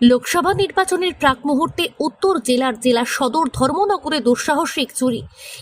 লোকসভা নির্বাচনের প্রাক মুহূর্তে উত্তর জেলার জেলা সদর ধর্মনগরে দুঃসাহসিক চুরি।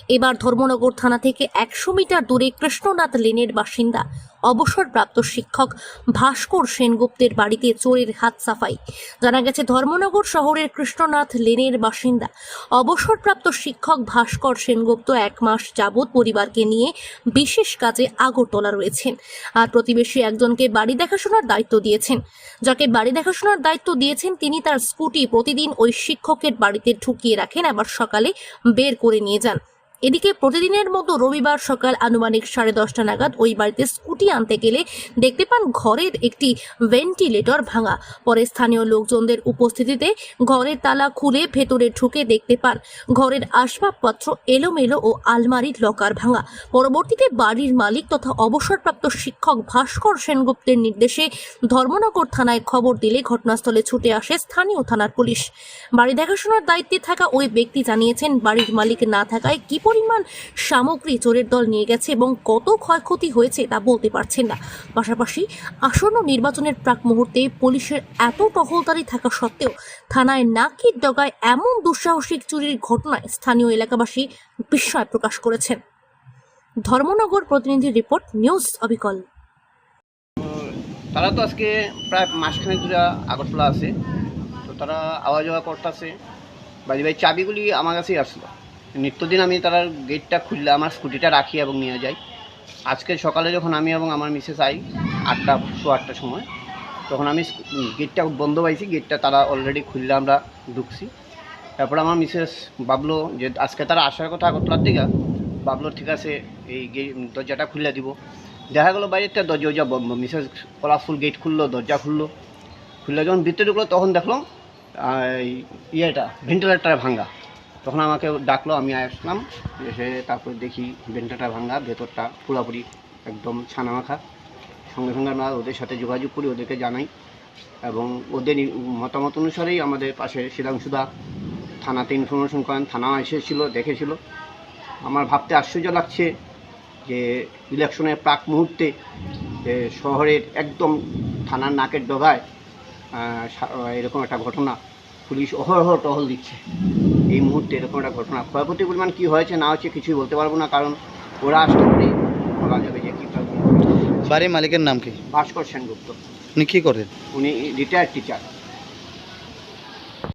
এবার ধর্মনগর থানা থেকে একশো মিটার দূরে কৃষ্ণনাথ লেনের বাসিন্দা অবসরপ্রাপ্ত শিক্ষক ভাস্কর সেনগুপ্তের বাড়িতে চোরের হাত সাফাই। জানা গেছে, ধর্মনগর শহরের কৃষ্ণনাথ লেনের বাসিন্দা। অবসরপ্রাপ্ত শিক্ষক ভাস্কর সেনগুপ্ত এক মাস যাবৎ পরিবারকে নিয়ে বিশেষ কাজে আগরতলা রয়েছেন আর প্রতিবেশী একজনকে বাড়ি দেখাশোনার দায়িত্ব দিয়েছেন। যাকে বাড়ি দেখাশোনার দায়িত্ব দিয়েছেন, তিনি তার স্কুটি প্রতিদিন ওই শিক্ষকের বাড়িতে ঢুকিয়ে রাখেন, আবার সকালে বের করে নিয়ে যান। এদিকে প্রতিদিনের মতো রবিবার সকাল আনুমানিক সাড়ে দশটা নাগাদ ওই বাড়িতে স্কুটি আনতে গেলে দেখতে পান ঘরের একটি ভেন্টিলেটর ভাঙা। পরে স্থানীয় লোকজনদের উপস্থিতিতে ঘরের তালা খুলে ভেতরে ঢুকে দেখতে পান ঘরের আসবাবপত্র এলোমেলো ও আলমারির লকার ভাঙা। পরবর্তীতে বাড়ির মালিক তথা অবসরপ্রাপ্ত শিক্ষক ভাস্কর সেনগুপ্তের নির্দেশে ধর্মনগর থানায় খবর দিলে ঘটনাস্থলে ছুটে আসে স্থানীয় থানার পুলিশ। বাড়ি দেখাশোনার দায়িত্বে থাকা ওই ব্যক্তি জানিয়েছেন, বাড়ির মালিক না থাকায় কি পরিমাণ সামগ্রী চোরের দল নিয়ে গেছে এবং কত ক্ষয়ক্ষতি হয়েছে তা বলতে পারছেন না। পাশাপাশি আসন্ন নির্বাচনের প্রাক মুহূর্তে পুলিশের এত টহলদারি থাকা সত্ত্বেও থানায় নাকির ডগায় এমন দুঃসাহসিক চুরির ঘটনায় স্থানীয় এলাকাবাসী বিস্ময় প্রকাশ করেছেন। ধর্মনগর প্রতিনিধি রিপোর্ট, নিউজ অবিকল। তারা তো আজকে প্রায় মাসখানেক ধরে আগরতলা আছে। তো তারা আওয়া যাওয়া করতেছে। বাড়ি বাড়ি চাবিগুলি আমার কাছেই আসলো। নিত্যদিন আমি তার গেটটা খুললে, আমার স্কুটিটা রাখি এবং নিয়ে যাই। আজকে সকালে যখন আমি এবং আমার মিসেস আই, আটটা শো আটটার সময়, তখন আমি গেটটা বন্ধ পাইছি, গেটটা তারা অলরেডি খুললে আমরা ঢুকছি। তারপর আমার মিসেস ভাবলো যে আজকে তারা আসার কথা আগরতলার দিকে ভাবলো ঠিক আছে, এই দরজাটা খুলে দিব। দেখা গেলো বাইরেটা দরজা বন্ধ, মিসেস কলাফুল গেট খুললো, দরজা খুললো। খুললে যখন ভিতরে ঢুকলো, তখন দেখলাম ইয়েটা ভেন্টিলেটার ভাঙ্গা। তখন আমাকে ডাকলো, আমি আসলাম, এসে তারপর দেখি ভেন্টিলেটার ভাঙা, ভেতরটা পুরোপুরি একদম ছানা মাখা সঙ্গে সঙ্গে আমরা ওদের সাথে যোগাযোগ করি, ওদেরকে জানাই। এবং ওদের মতামত অনুসারেই আমাদের পাশে শিলাংশুদা থানাতে ইনফরমেশন করেন থানা এসেছিল, দেখেছিল। আমার ভাবতে আশ্চর্য লাগছে যে ইলেকশনের প্রাক মুহূর্তে শহরের একদম থানার নাকের ডগায় এরকম একটা ঘটনা, পুলিশ অহরহ টহল দিচ্ছে। এই মুহূর্তে এরকম একটা ঘটনা ক্ষয়ক্ষতির পরিমাণ কী হয়েছে না হচ্ছে কিছুই বলতে পারব না কারণ ওরা আসতে পারে। বলা যাবে যে কী বাড়ির মালিকের নাম কি? ভাস্কর সেনগুপ্ত। উনি কী করেন? উনি রিটায়ার্ড টিচার